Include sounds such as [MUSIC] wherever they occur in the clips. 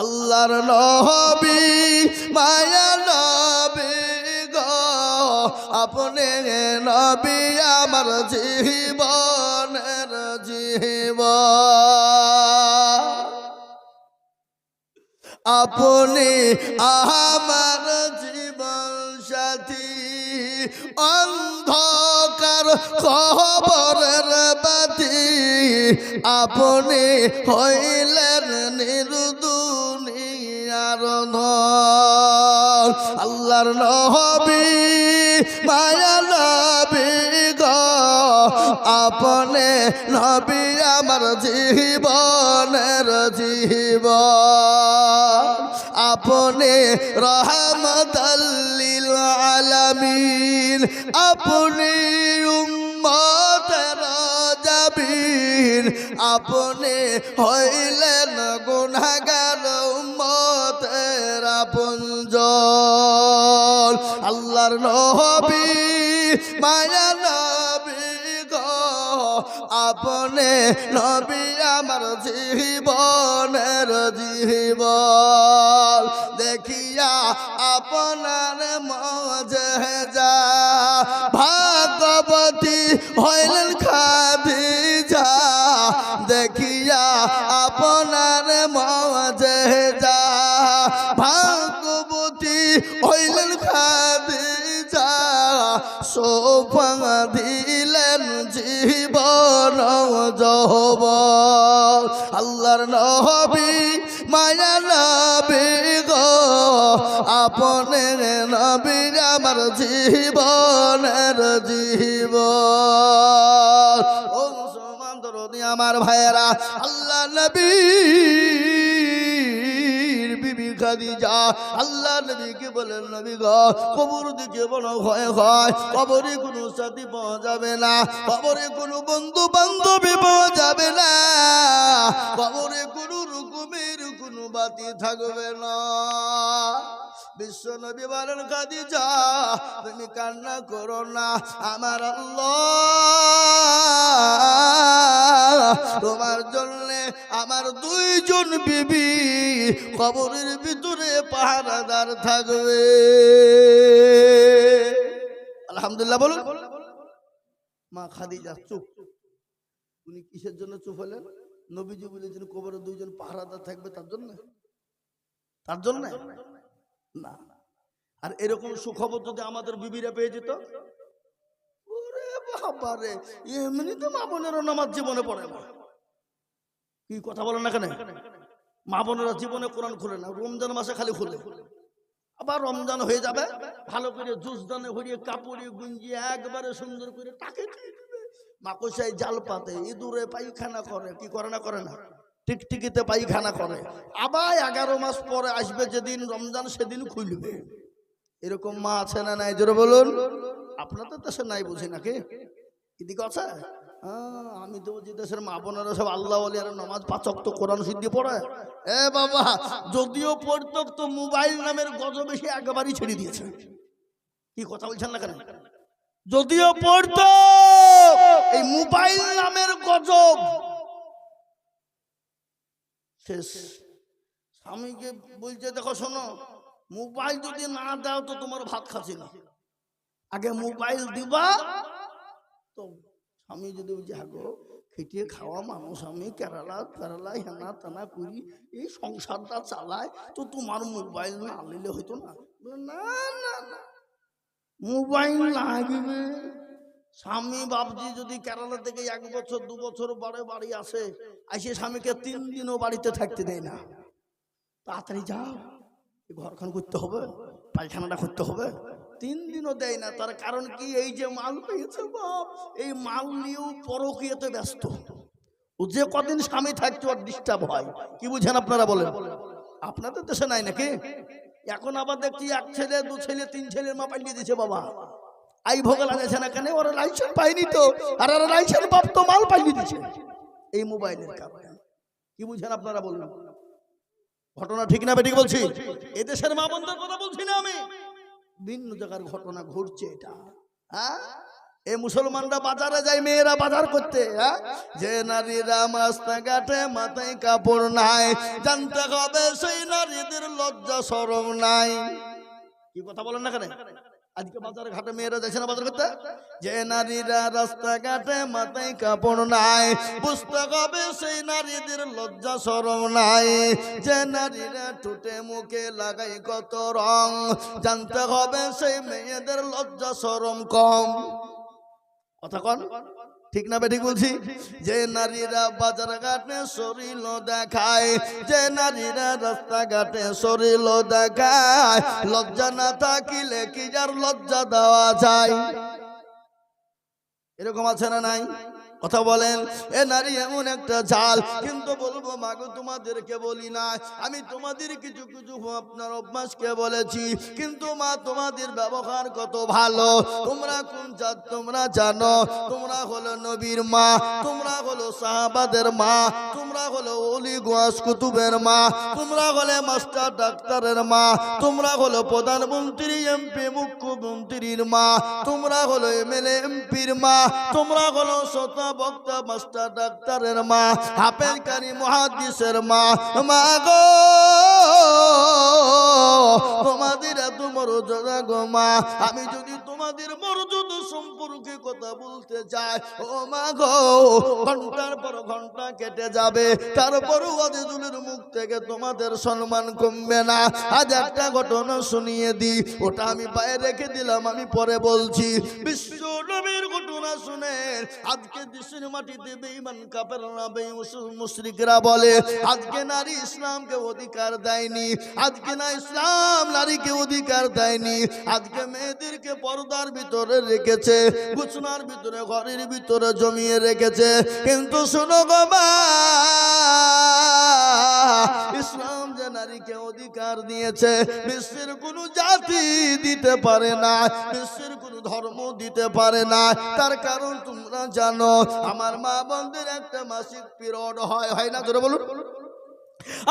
আল্লাহর নবী, মায়া নবী গো। আপনি নবী আমার জীবনের জীব আপনি আমার জীবন সাথী। অন্ধকার খবরের বাতি। আপনি হইলেন আল্লাহর নবী, মায়া নবী গো। আপনি নবী আমার জীবনের জীবন। আপনি রহমতাল্লিল আলামিন। আপনি উম্মতের যাবিন আপনি হইলেন গুনাহগার উম্মতের আপনজন। আল্লাহর নবী, মায়া নবী গো, আপনি নবী আমার জীবনের জীবন। দেখিয়া আপনার মজে যা ভাগবতী হইলেন খাদিজা। দেখিয়া আপনার মজে যা ভাগবতী হইলেন খাদিজা সোফা দিলেন জীবন যহব আল্লাহর নবী, মায়া নবী গো আপনে নবী আমার জীবনের জীব আমার ভাইয়েরা, আল্লাহ নবী বিশ্ব নবী বলেন, খাদিজা, তুমি কান্না করো না। আমার আল্লাহ, তোমার জন্য আমার দুইজন বিবি কবরের ভিতরে পাহারাদার থাকবে। আলহামদুলিল্লাহ বলুন। মা খাদিজা, চুপ। উনি কিসের জন্য চুপ হলেন? নবীজি বলেছেন, কবরে দুইজন পাহারাদার থাকবে তার জন্য। তার জন্য? না আর এরকম সুখবর যদি আমাদের বিবিরা পেয়ে যেত? ওরে বাবারে এমনিতে মা বোনেরও নামাজ জীবনে পড়ে কি কথা বলেন না কেন? মা বোনেরা জীবনে কোরআন খুলে না, রমজান মাসে খালি খুলে। আবার রমজান হয়ে যাবে, ভালো করে জুস দানে হরিয়ে কাপড়ে গুঞ্জিয়ে একবারে সুন্দর করে তাকে মাকসাই জাল পাতে, ইঁদুরে পায়খানা করে, কি করে না করে না? টিকটিকিতে পায়খানা করে। আবার এগারো মাস পরে আসবে যেদিন রমজান, সেদিন খুলবে। এরকম মা আছে না নাই? জোরে বলুন। আপনাদের দেশে নাই বুঝি নাকি? এদিকে আছে? আমি তো বুঝি দেশের মা বোনেরা সব আল্লাহ আর নমাজ পাচক তো কোরআন সিদ্ধি পড়ে। এ বাবা, যদিও পড়তো, তো মোবাইল নামের গজ বেশি একেবারেই ছেড়ে দিয়েছে। কি কথা বলছেন না কেন? যদিও পড়ত, এই মোবাইল নামের গজব। শেষ। স্বামীকে বলছে, দেখো শোনো, মোবাইল যদি না দাও, তো তোমার ভাত খাচ্ছি না। আগে মোবাইল দিবা, তো স্বামী যদি হ্যাঁ খেটিয়ে খাওয়া মানুষ আমি, কেরালা কেরালা, হেনা, তেনা করি এই সংসারটা চালায় তো তোমার মোবাইল না আনলে হইতো না? না না না, মোবাইল লাগবে। স্বামী বাবজি যদি কেরালা থেকে এক বছর, দু বছর পরে বাড়ি আসে আসে স্বামীকে তিন দিনও বাড়িতে থাকতে দেয় না। তাড়াতাড়ি যাও ঘরখান করতে হবে, পায়খানাটা করতে হবে। তিন দিনও দেয় না। তার কারণ কি? এই যে মাল পেয়েছে বাপ, এই মাল নিয়েও পরকীয়তে ব্যস্ত। ও যে কদিন স্বামী থাকছে, ওর ডিস্টার্ব হয়। কি বুঝেন আপনারা বলেন? আপনাদের দেশে নাই নাকি? এখন আবার দেখছি এক ছেলে, দু ছেলে, তিন ছেলের মা পাঠিয়ে দিয়েছে বাবা। আই ভোগল আনেছে না কেন? ওরা লাইসেন্স পাইনি তো। আর ওরা লাইসেন্স প্রাপ্ত মাল পাঠিয়ে দিয়েছে। এই মোবাইলের কারণে। কি বুঝেন আপনারা বলুন? ঘটনা ঠিক না বেঠিক বলছি? এদেশের মা বন্ধুর কথা বলছি না আমি। ভিন্ন জায়গার ঘটনা ঘটছে এটা। হ্যাঁ? এ মুসলমানরা বাজারে যায় মেয়েরা বাজার করতে হ্যাঁ? যে নারীরা রাস্তাঘাটে মাথায় কাপড় নাই জানতে হবে সেই নারীদের লজ্জা সরম নাই। কি কথা বলেন না কেন? আজকে বাজারে ঘাটে মেয়েরা যাচ্ছে না বাজার করতে যে নারীরা রাস্তাঘাটে মাথায় নাই, বুঝতে হবে সেই নারীদের লজ্জা সরম নাই। যে নারীরা ঠোঁটে মুখে লাগাই কত রং, জানতে হবে সেই মেয়েদের লজ্জা সরম কম। কথা কন। ঠিক না বেঠিক বলছি? যে নারীরা বাজার ঘাটে শরীর দেখায়, যে নারীরা রাস্তাঘাটে শরীর দেখায়, লজ্জা না থাকিলে কি যার লজ্জা দেওয়া যায়? এরকম আছে না নাই? কথা বলেন, এ নারী এমন একটা জাল, কিন্তু বলব, মাগো, তোমাদেরকে বলি না, আমি তোমাদের কিছু কিছু আপনার অভ্যাসকে বলেছি, কিন্তু মা, তোমাদের ব্যবহার কত ভালো, তোমরা কোন জাত তোমরা জানো, তোমরা হলো নবীর মা, তোমরা হলো সাহাবাদের মা, তোমরা হলো অলি গোয়াস কুতুবের মা, তোমরা হলে মাস্টার ডাক্তারের মা, তোমরা হলো প্রধানমন্ত্রী, এমপি, মুখ্যমন্ত্রীর মা, তোমরা হলো এমএলএ, এমপির মা, তোমরা হলো শ্রোতা বক্তা মাস্টার ডাক্তারের মা হাফেজকারী মহাদিসের মা। মা গো! [LAUGHS] তোমাদের এত মর্যাদা গো মা, আমি যদি তোমাদের মর্যাদা সম্পর্কে কথা বলতে চাই ও মা গো, ঘণ্টার পর ঘণ্টা কেটে যাবে, তারপরও আজিজুলের মুখ থেকে তোমাদের সম্মান কমবে না। আজ একটা ঘটনা শুনিয়ে দিই, ওটা আমি বাইরে রেখে দিলাম, আমি পরে বলছি। বিশ্ব নবীর ঘটনা শুনে, আজকে দেশের মাটিতে বেঈমান কাপের না মুশরিকরা বলে, আজকে নারী ইসলামকে অধিকার দেয়নি, আজকে না ইসলাম নারীকে অধিকার দেয়নি। আজকে মেয়েদেরকে পর্দার ভিতরে রেখেছে, গুছনার ভিতরে, ঘরের ভিতরে জমিয়ে রেখেছে। কিন্তু শোনো ইসলাম যে নারীকে অধিকার দিয়েছে, বিশ্বের কোনো জাতি দিতে পারে না, বিশ্বের কোনো ধর্ম দিতে পারে না। তার কারণ তোমরা জানো, আমার মা বন্ধের একটা মাসিক পিরিয়ড হয় হয় না তোরা বলুন?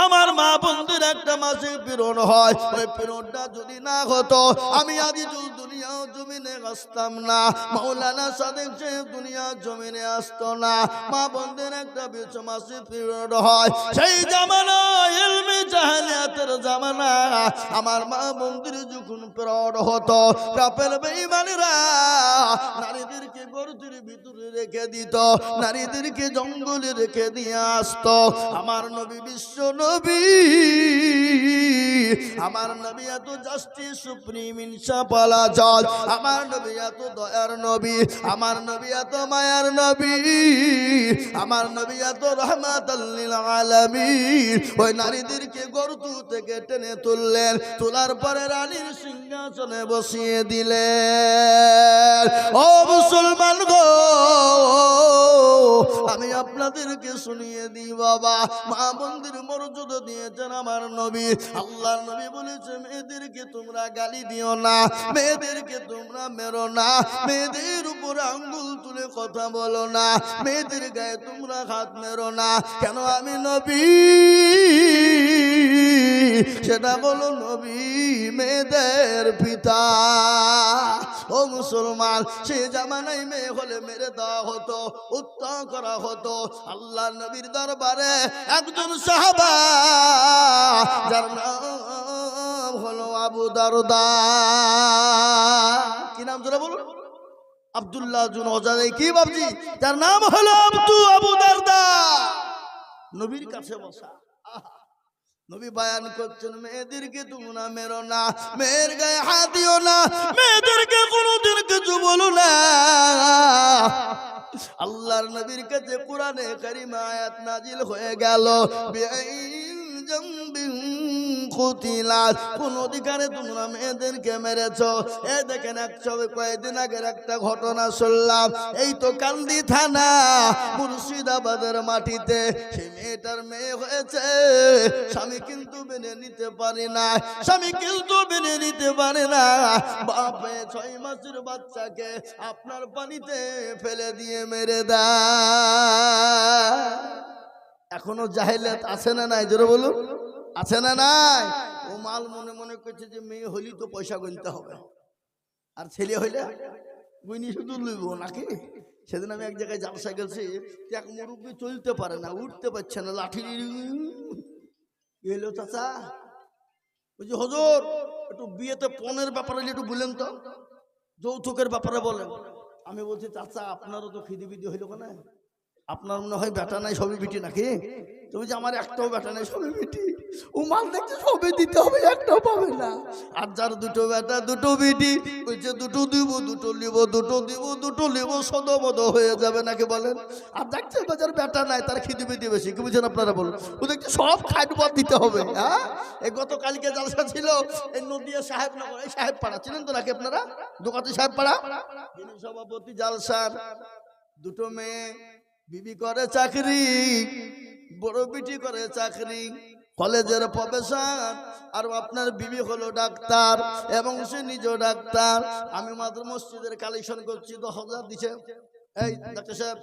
আমার মা বন্ধুর একটা মাসে পীড়ন হয়, ওই পীড়নটা যদি না হতো, আমি আদি দুনিয়া জমিনে আসতাম না। মৌলানা সাদেক সে দুনিয়া জমিনে আসতো না। মা বন্ধুর একটা বিশ মাসে পীড়ন হয়। সেই জামানা এলমি জাহালিয়াতের জামানা, আমার মা বন্ধুর যখন পীড়ন হতো, কাপের বেঈমানেরা নারীদেরকে গর্তের ভিতরে রেখে দিত, নারীদেরকে জঙ্গলে রেখে দিয়ে আসতো। আমার নবী বিশ্ব নবী আমার নবী এত জাস্টিস সুপ্রিম ইনসাফালা জজ আমার নবী এত দয়ার নবী, আমার নবী এত মায়ার নবী, আমার নবী এত রহমাতাল্লিল আলামিন। ওই নারীদেরকে গর্তু থেকে টেনে তুললেন, তোলার পরে রানীর সিংহাসনে বসিয়ে দিলেন। ও মুসলমান গো আমি আপনাদেরকে শুনিয়ে দিই বাবা। মা মন্দির মর্যাদা দিয়েছেন আমার নবী। আল্লাহ নবী বলেছে মেয়েদেরকে তোমরা গালি দিও না, মেয়েদেরকে তোমরা মেরো না, মেয়েদের উপরে আঙ্গুল তুলে কথা বলো না, মেয়েদের গায়ে তোমরা হাত মেরো না। কেন আমি নবী? সেটা বলো নবী, মেয়েদের পিতা। ও মুসলমান, সে জামানায় মেয়ে হলে মেরে দেওয়া হতো উত্তম করা হতো। আল্লাহ নবীর দরবারে একজন সাহাবা, যার নাম হলো আবু দারদা। কি নাম জোরে বলুন? আব্দুল্লাহ জুন অজারে কি বাবজি যার নাম হলো আব্দু আবু দারদা। নবীর কাছে বসা। নবী বায়ান করছেন, মেয়েদেরকে তোমরা মেরো না, মেয়ের গায়ে হাত দিও না, মেয়েদেরকে কোনোদিন কিছু বলো না। আল্লাহর নবীর কাছে কোরআনে কারিমা আয়াত নাজিল হয়ে গেল। বেআইনি কুতিলাত কোন অধিকারে তোমরা মেয়েদেরকে মেরেছ? এ দেখেন একশো কয়েকদিন আগের একটা ঘটনা শুনলাম। এই তো কান্দি থানা, মুর্শিদাবাদের মাটিতে। সেই মেয়েটার মেয়ে হয়েছে। স্বামী কিন্তু মেনে নিতে পারে না। স্বামী কিন্তু মেনে নিতে পারে না। বাপে ছয় মাসের বাচ্চাকে আপনার পানিতে ফেলে দিয়ে মেরে দেয়। এখনও জাহেলিয়াত আছে না নাই? জোরে বলুন। আছে না নাই? ও মাল মনে মনে করছে যে মেয়ে হলি তো পয়সা গুনতে হবে। আর ছেলে হইলে গুইনি শুধু লইব নাকি? সেদিন আমি এক জায়গায় জালসা গেছি এক মুরব্বী চলতে পারে না, উঠতে পারছে না, লাঠি হলো চাচা। যে হজর, একটু বিয়েতে পনেরো ব্যাপারে একটু বললেন তো, যৌতুকের ব্যাপারে বলেন। আমি বলছি, চাচা, আপনারও তো খিদি বিদি হইল কেন? আপনার মনে হয় বেটা নাই, সবই বিটি নাকি? তুমি যে আমার একটাও বেটা নাই, সবই বিটি ও মাল দেখছে সবই দিতে হবে, একটাও পাবে না। আর যার দুটো বেটা দুটো বিটি বলছে দুটো দিব, দুটো নিব, দুটো দিব, দুটো নিব, সদবদ হয়ে যাবে নাকি বলেন? আর দেখছে বাজার বেটা নাই, তার খিদি বিদি বেশি। কি বুঝছেন আপনারা বলুন? ও দেখছে সব খাট বাদ দিতে হবে হ্যাঁ? এই গতকালকে জালসা ছিল, এই নদিয়া সাহেব নগর এই সাহেব পাড়া ছিলেন তো নাকি আপনারা? দোকাতি সাহেব পাড়া সভাপতি জালসার, দুটো মেয়ে বিবি করে চাকরি, বড় বিটি করে চাকরি, কলেজের প্রফেসর, আর আপনার বিবি হলো ডাক্তার এবং সে নিজেও ডাক্তার। আমি মাত্র মসজিদের কালেকশন করছি, দশ হাজার দিছে। এই ডাক্তার সাহেব,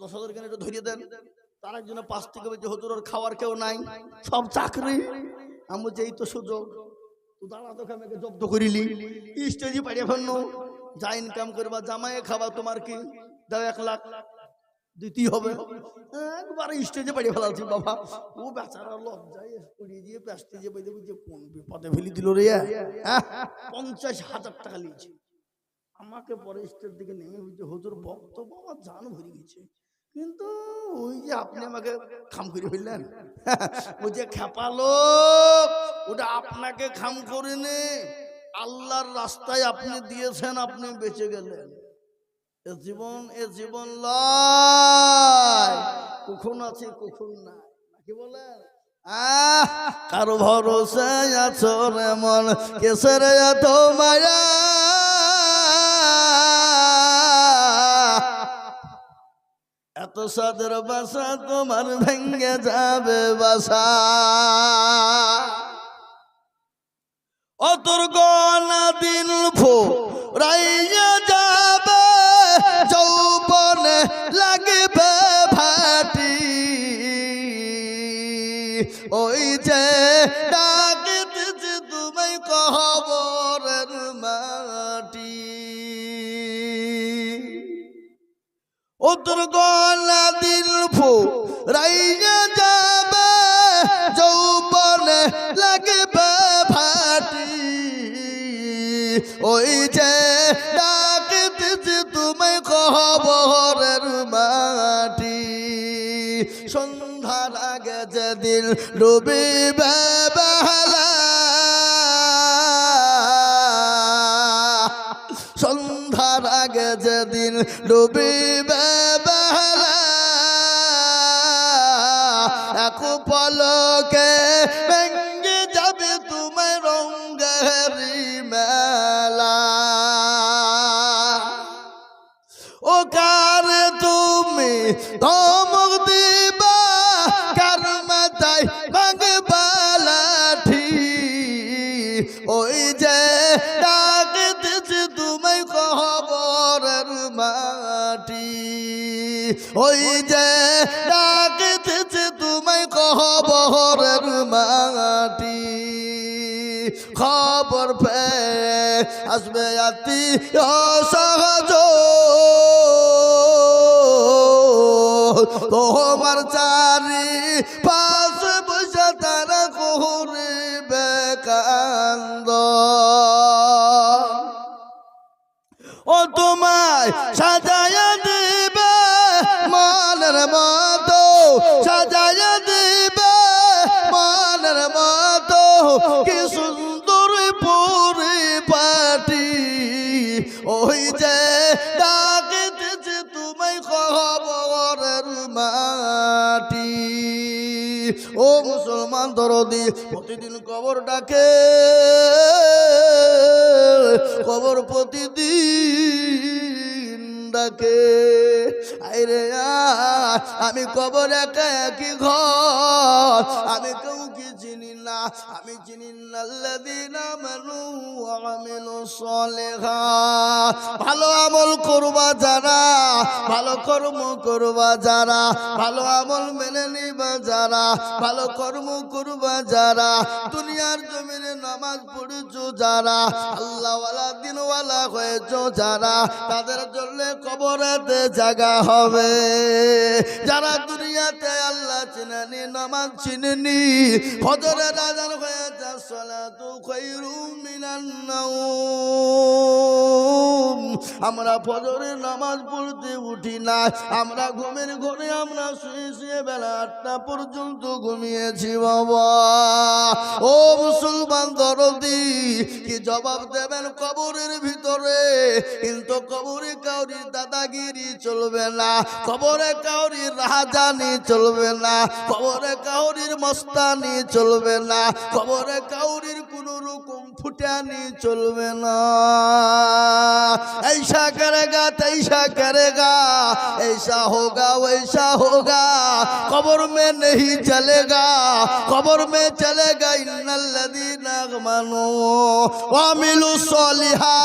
দশ হাজার কেন একটু ধরিয়ে দেন? তার একজনে পাঁচ থেকে বলছে হতুর খাওয়ার কেউ নাই, সব চাকরি। আমি এই তো সুযোগ দাঁড়া তোকে আমাকে জব্দ করিলি স্টেজে পাড়িয়ে ফেলনো যা ইনকাম করবা, জামাইয়ে খাবা, তোমার কি? দাও এক লাখ। দিতেই হবে। একবার স্টেজে পাড়িয়ে ফেলাচ্ছি বাবা। ও বেচারা লজ্জায় পড়িয়ে দিয়ে প্যাস্টে যে বেঁধে বুঝে কোন বিপদে ফেলি দিল রে? হ্যাঁ? পঞ্চাশ হাজার টাকা নিয়েছে আমাকে পরে স্টেজ দিকে নেমে বুঝছে হুজুর বক্তব্য আমার জান ভরে গেছে। কিন্তু ওই যে আপনি আমাকে খাম করে ফেললেন ওই যে খেপালো ওটা আপনাকে খাম করে নে আল্লাহর রাস্তায় আপনি দিয়েছেন, আপনি বেঁচে গেলেন। এ জীবন এ জীবন লয়। কখন আছে কখন নাই। নাকি বলেন? কারও ভরসা আছো রে মন কেসের এত মায়া। এত সাদের বাসা তোমার ভেঙ্গে যাবে বাসা। অতর না দিন ফো রাইয়া ওই যে ডাকিতেছে তুমি কহবরের মাটি। ওতর গলা দিল ফু রাইয়া যাবে, যৌবনে লাগবে ভাটি। ওই যে ডাকিতেছে তুমি খবরের মাটি। সন্ধ্যার আগে যেদিন দিল ডুবি সন্ধ্যার আগে যেদিন ডুবি বেলা এক পলকে ওই যে ডাকতেছে তুমি খবরের মাটি। খবর পে আসবে আতি সহজ তোমার চারি পাশ বসে তারা করিবে কান্দ ও তোমায় সাজায়া দরদি প্রতিদিন কবর ডাকে। কবর প্রতিদিন ডাকে। আইরে আমি কবর একা একই ঘর, আমি না আমি চিনি ভালো আমল করবা যারা, ভালো কর্ম করবা যারা, ভালো আমল মেনে নিবা যারা, ভালো কর্ম করবা যারা, দুনিয়ার জমিনে নামাজ পড়েছো যারা, আল্লাহওয়ালা দিনওয়ালা হয়েছো যারা, তাদের জন্য কবরেতে জায়গা হবে। যারা দুনিয়াতে আল্লাহ চিনেনি, নামাজ চিনেনি, হজরের আমরা ফজরের নামাজ পড়তে উঠি না আমরা ঘুমের ঘরে আমরা শুয়ে শুয়ে বেলা আটটা পর্যন্ত ঘুমিয়েছি বাবা ও মুসলমান দরদি কি জবাব দেবেন কবরের ভিতরে কিন্তু কবরে কাউরি দাদাগিরি চলবে না কবরে কাউরির রাজানি চলবে না কবরে কাউরির মস্তানি চলবে না কবরে কাউরির কোন রকম ফুটানি চলবে না ऐसा करेगा तैसा करेगा ऐसा होगा वैसा होगा कब्र में नहीं चलेगा कब्र में चलेगा इन्नल्लदीना आमनू वामिलु सलिहा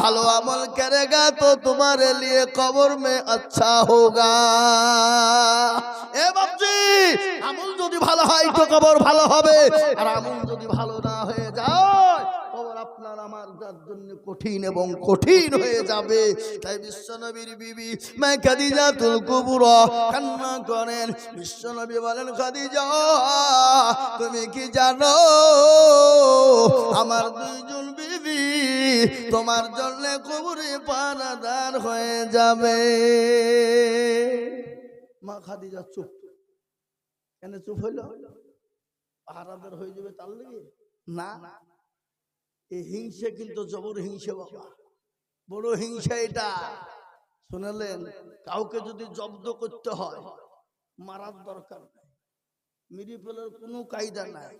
ভালো আমল करेगा तो तुम्हारे लिए कब्र में अच्छा होगा এ বাপজি আমল যদি ভালো হয় তো কবর ভালো হবে আর আমল যদি ভালো না হয়ে যায় কবর আপনার আমার যার জন্য কঠিন এবং কঠিন হয়ে যাবে। তাই বিশ্বনবীর বিবি মা খাদিজা তুল কুবুর কান্না করেন। বিশ্বনবী বলেন, খাদিজা, তুমি কি জানো, আমার দুইজন বিবি তোমার জন্য কবরে পানাদার হয়ে যাবে। মা খাদিজা চুপ। কেন চুপ হইল? পাহারাদার হয়ে যাবে তার লেগে? না। এই হিংসে কিন্তু জবর হিংসে, বাবা। বড় হিংসা এটা। শুনলেন, কাউকে যদি জব্দ করতে হয়, মারার দরকার নাই। মিরি ফেলার কোনো কায়দা নাই।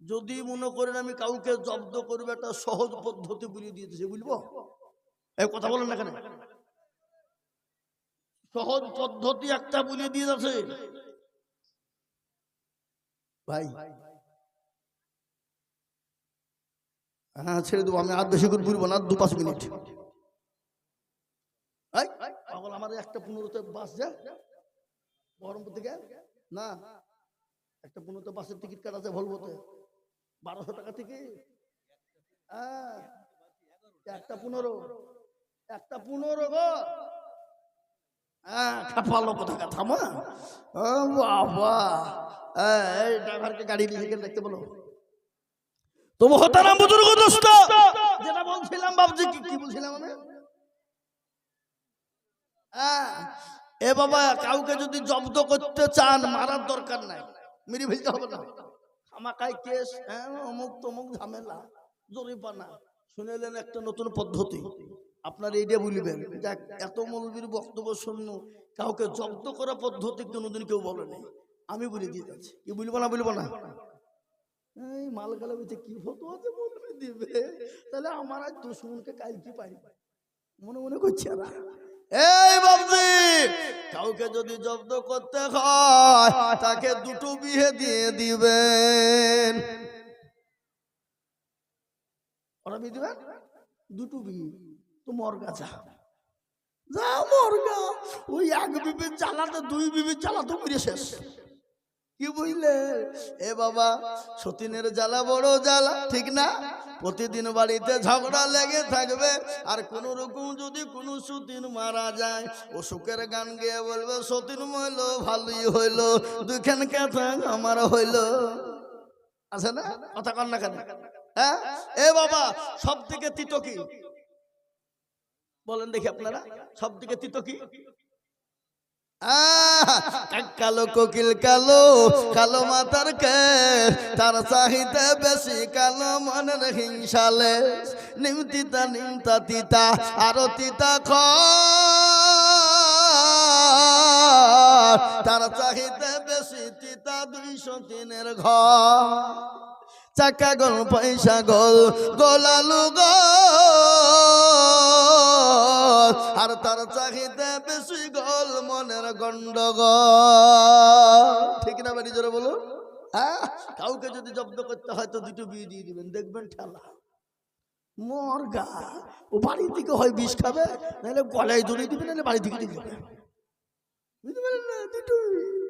যদি মনে করেন আমি কাউকে জব্দ করব, একটা সহজ পদ্ধতি বলে দিয়েছে, বুঝব? এই কথা বলেন না কেন? সহজ পদ্ধতি একটা বলে দিয়েছে ভাই হ্যাঁ ছেড়ে দেবো, আমি আর বেশি করে বলব না, দু পাঁচ মিনিট। আমার একটা পনেরোতে বাস যা। বহরমপুর থেকে? না, একটা পনেরোতে বাসের টিকিট কাটা আছে ভলবোতে বারোশো টাকা থেকে হ্যাঁ একটা পনেরো। একটা পনেরো গো। হ্যাঁ থামা। বাবা। এই ড্রাইভারকে গাড়ি নিয়ে গেলে দেখতে বলো। তো এ বাবা, কাউকে যদি জব্দ করতে চান, মারার দরকার নাই। মেরে ফেলতে হবে না। আমাকাই কেস হ্যাঁ অমুক তমুক ঝামেলা জরিপানা শুনেলেন একটা নতুন পদ্ধতি? আপনার এইটা বলবেন, দেখ, এত মৌলবীর বক্তব্য শূন্য কাউকে জব্দ করা পদ্ধতি কোনোদিন কেউ বলেনি। আমি বলে দিয়ে যাচ্ছি কি বলব না বলব না? এই মাল গালা বেঁচে কি হতো আছে বলবে দিবে? তাহলে আমার আজ দুশ্মনকে কাল কি পাই মনে মনে করছি না এই বাবজি কাউকে যদি জব্দ করতে হয় তাকে দুটো বিয়ে দিয়ে দিবেন। ওরা বিয়ে দিবেন দুটো বিয়ে। তো মরগা যা। যা মরগা। ওই এক বিবি চালাতে দুই বিবি চালাতে মরে শেষ। কি বুঝলে? এ বাবা, সতীনের জ্বালা বড় জ্বালা, ঠিক না? প্রতিদিন বাড়িতে ঝগড়া লেগে থাকবে, আর কোন রকম যদি কোনো সতীন মারা যায় ও সুখের গান গেয়ে বলবে, সতীন মইল ভালোই হইল দুখান কথা আমার হইল। আছে না? কথা কন না কেন? হ্যাঁ? এ বাবা সব থেকে তিতো কি বলেন দেখি আপনারা সব থেকে তিতো কি কালো কোকিল কালো কালো মাতার কে তার চাহিদা বেশি, কালো মনের হিংসালে নিমতিতা নিমতা তিতা আরও তিতা খ তার চাহিদা বেশি, তিতা দুইশো তিনের ঘর। চাকা গল, পয়সা গল গোলালু গল। আর তার চাহিদা বেশি গল মনের গন্ডগোল। ঠিক না বাড়ি জোরে বলো হ্যাঁ? কাউকে যদি জব্দ করতে হয় তো দুটো বিয়ে দিয়ে দিবেন। দেখবেন ঠেলা। মরগা। ও বাড়ি থেকে হয় বিষ খাবে নাহলে গলায় দড়ি দিবে নাহলে বাড়ি থেকে দিয়ে যাবে। বুঝতে পারেন না? আহ,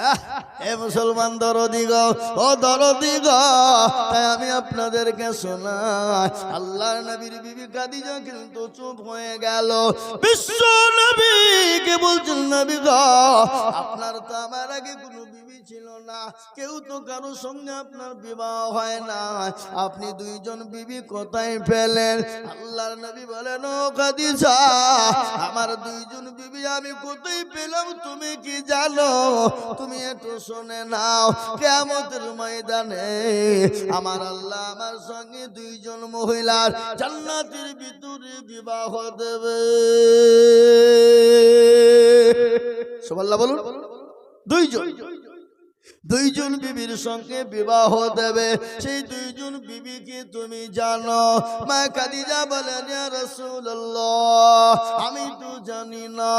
[LAUGHS] এ মুসলমান দরদি গো, ও দরদি গো, তাই আমি আপনাদেরকে শোনাই। আল্লাহর নবীর বিবি কাদিজা কিন্তু চুপ হয়ে গেল। বিশ্ব নবী কে বলছেন, নবী গ, আপনার তো আমার আগে কোনো ছিল না। কেউ তো কারোর সঙ্গে আপনার বিবাহ হয় না। আপনি দুইজন বিবি কোথায় পেলেন? আল্লাহর নবী বলেন, ও খাদিজা, আমার দুইজন বিবি আমি কোথায় পেলাম তুমি কি জানো? তুমি একটু শুনে নাও কেমতের ময়দানে আমার আল্লাহ আমার সঙ্গে দুইজন মহিলার জান্নাতের ভিতরে বিবাহ দেবে। সুবহানাল্লাহ বলুন। দুইজন। দুইজন বিবির সঙ্গে বিবাহ দেবে। সেই দুইজন বিবিকে তুমি জানো? মা কাদিজা বলেন আমি তো জানি না।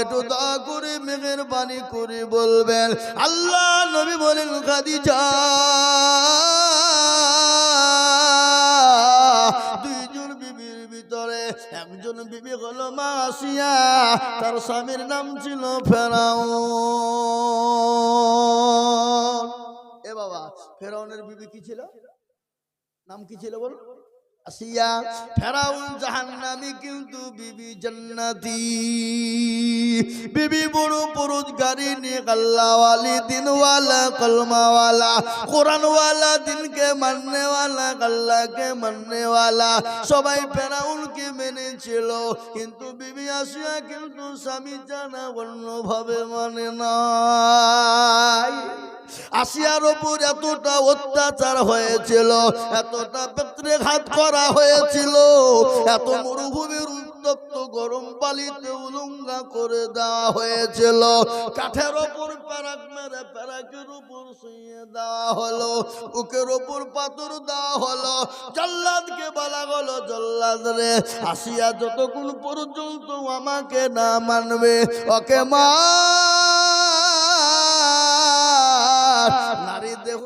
একটু দয়া করে মেঘের বাণী করে বলবেন। আল্লাহ নবী বলেন, খাদিজা একজন বিবি হলো মাসিয়া, তার স্বামীর নাম ছিল ফেরাও এ বাবা, ফেরাউনের বিবি কি ছিল? নাম কি ছিল বল? আসিয়া ফেরাউন জাহান্নামী কিন্তু বিবি জান্নাতি। বিবি বড় নিয়ে আল্লাহওয়ালি দিনওয়ালা, কলমাওয়ালা, কোরআনওয়ালা, দিনকে মাননেওয়ালা আল্লাহকে মাননেওয়ালা, সবাই ফেরাউনকে মেনেছিল। কিন্তু বিবি আসিয়া কিন্তু স্বামী জানা অন্যভাবে মানে নাই। আসিয়ার ওপর এতটা অত্যাচার হয়েছিল, এতটা পেত্রেঘাত করা হয়েছিল, এত মরুভূমির গরম পালিতে করে দেওয়া হয়েছিল, কাঠের ওপর প্যারাক মেরে প্যারাকের উপর শুয়ে দেওয়া হলো ওপর পাথর দেওয়া হলো, জল্লাদকে বলা হলো, জল্লাদ রে আসিয়া যতক্ষণ পর্যন্ত আমাকে না মানবে, ওকে মা